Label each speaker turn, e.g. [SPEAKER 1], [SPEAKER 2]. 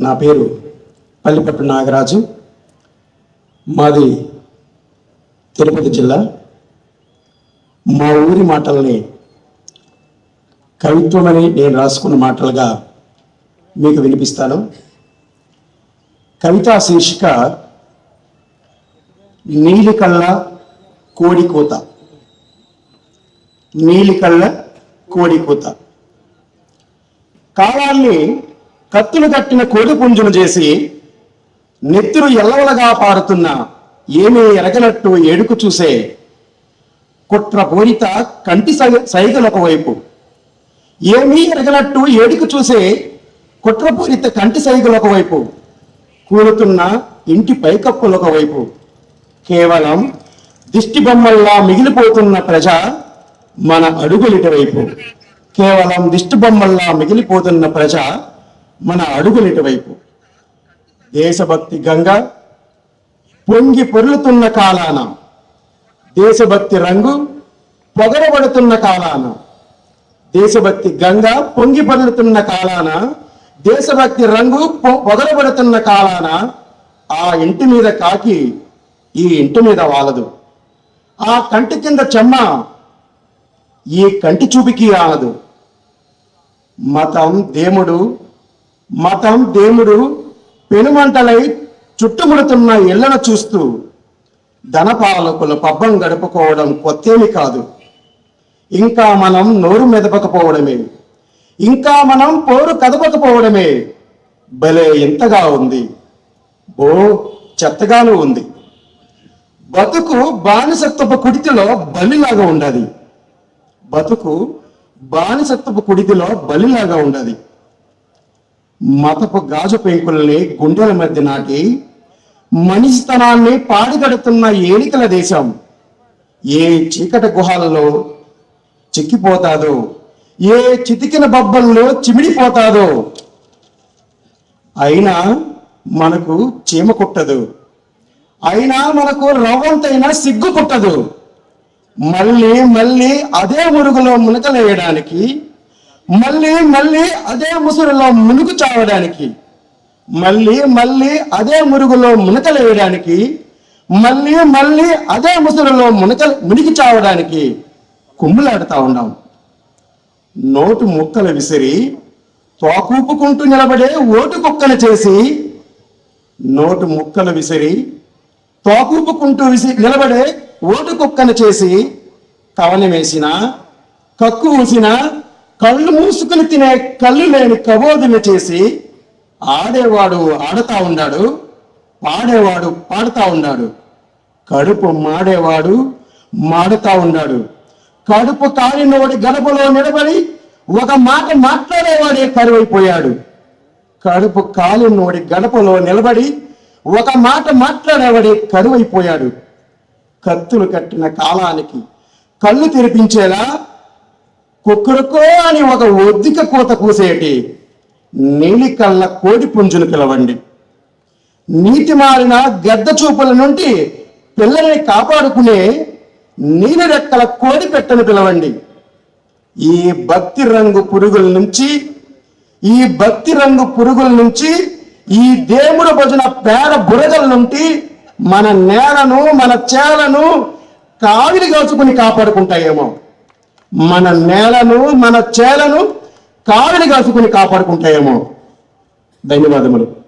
[SPEAKER 1] నా పేరు పల్లిపట్టు నాగరాజు. మాది తిరుపతి జిల్లా. మా ఊరి మాటల్ని కవిత్వమని నేను రాసుకున్న మాటలుగా మీకు వినిపిస్తాను. కవితా శీర్షిక నీలికళ్ళ కోడి కూత నీలి కోడి కాలాన్ని కత్తులు కట్టిన కోడి పుంజును చేసి నెత్తురు ఎల్లవలగా పారుతున్న ఏమీ ఎరగనట్టు ఏడుకు చూసే కుట్ర పూరిత కంటి సై- ఒకవైపు. ఏమీ ఎరగనట్టు ఏడుకు చూసే కుట్రపూరిత కంటి సైగలు ఒకవైపు. కూలుతున్న ఇంటి పైకప్పులు ఒకవైపు. కేవలం దిష్టి బొమ్మల్లా మిగిలిపోతున్న ప్రజ మన అడుగులిటివైపు. కేవలం దిష్టి బొమ్మల్లా మిగిలిపోతున్న ప్రజ మన అడుగులు ఇటువైపు. దేశభక్తి గంగ పొంగి పొర్లుతున్న కాలాన దేశభక్తి రంగు పొగరబడుతున్న కాలాన దేశభక్తి గంగ పొంగి పొరులుతున్న కాలాన దేశభక్తి రంగు పొ- పొగరబడుతున్న కాలాన ఆ ఇంటి మీద కాకి ఈ ఇంటి మీద వాలదు. ఆ కంటి కింద చెమ్మ ఈ కంటి చూపికి ఆనదు మతం దేముడు మతం దేవుడు పెనుమంటలై చుట్టుముడుతున్న ఇళ్ళను చూస్తూ ధనపాలకులు పబ్బం గడుపుకోవడం కొత్తేమి కాదు. ఇంకా మనం నోరు మెదపకపోవడమే. ఇంకా మనం పోరు కదపకపోవడమే. భలే ఎంతగా ఉంది. ఓ చెత్తగాను ఉంది. బతుకు బానిసత్వపు కుడితిలో బలిలాగా ఉండదు. బతుకు బానిసత్వపు కుడితిలో బలిలాగా ఉండదు. మతపు గాజు పెంకుల్ని గుండెల మధ్య నాటి మనిషితనాన్ని పాడిగడుతున్న ఏలికల దేశం. ఏ చీకటి గుహాలలో చిక్కిపోతాదో ఏ చితికిన బొబ్బల్లో చిమిడిపోతాదో. అయినా మనకు చీమ కుట్టదు. అయినా మనకు రవ్వంతైనా సిగ్గు కుట్టదు. మళ్ళీ మళ్ళీ అదే మురుగులో మునకలేయడానికి మళ్ళీ మళ్ళీ అదే ముసురులో మునుగు చావడానికి మళ్ళీ మళ్ళీ అదే మురుగులో మునకలేయడానికి మళ్ళీ మళ్ళీ అదే ముసురులో మునక మునిగి చావడానికి కుమ్ములాడుతూ ఉన్నాం. నోటు ముక్కలు విసిరి తోకూపుకుంటూ నిలబడే ఓటు కుక్కలు చేసి నోటు ముక్కలు విసిరి తోకూపుకుంటూ విసి నిలబడే ఓటు కుక్కను చేసి కవనం వేసిన కక్కు ఊసిన కళ్ళు మూసుకుని తినే కళ్ళు లేని కబోధన చేసి ఆడేవాడు ఆడుతా ఉన్నాడు పాడేవాడు పాడుతా ఉన్నాడు. కడుపు మాడేవాడు మాడుతా ఉన్నాడు. కడుపు కాలినోడి గడపలో నిలబడి ఒక మాట మాట్లాడేవాడే కరువైపోయాడు. కడుపు కాలినోడి గడపలో నిలబడి ఒక మాట మాట్లాడేవాడే కరువైపోయాడు. కత్తులు కట్టిన కాలానికి కళ్ళు తెరిపించేలా కుక్కరుకో అని ఒక ఒద్దిక కోత కూసేటి నీలి కళ్ళ కోడి పుంజును పిలవండి. నీటి మారిన గద్ద చూపుల నుండి పిల్లల్ని కాపాడుకునే నీలి రెక్కల కోడి పెట్టను పిలవండి. ఈ భక్తి రంగు పురుగుల నుంచి ఈ భక్తి రంగు పురుగుల నుంచి ఈ దేవుడు భజన పేడ బురగల నుండి మన నేలను మన చేలను కావిలి కాచుకుని కాపాడుకుంటాయేమో. మన నేలను మన చేలను కావిలి కలుసుకుని కాపాడుకుంటాయేమో. ధన్యవాదములు.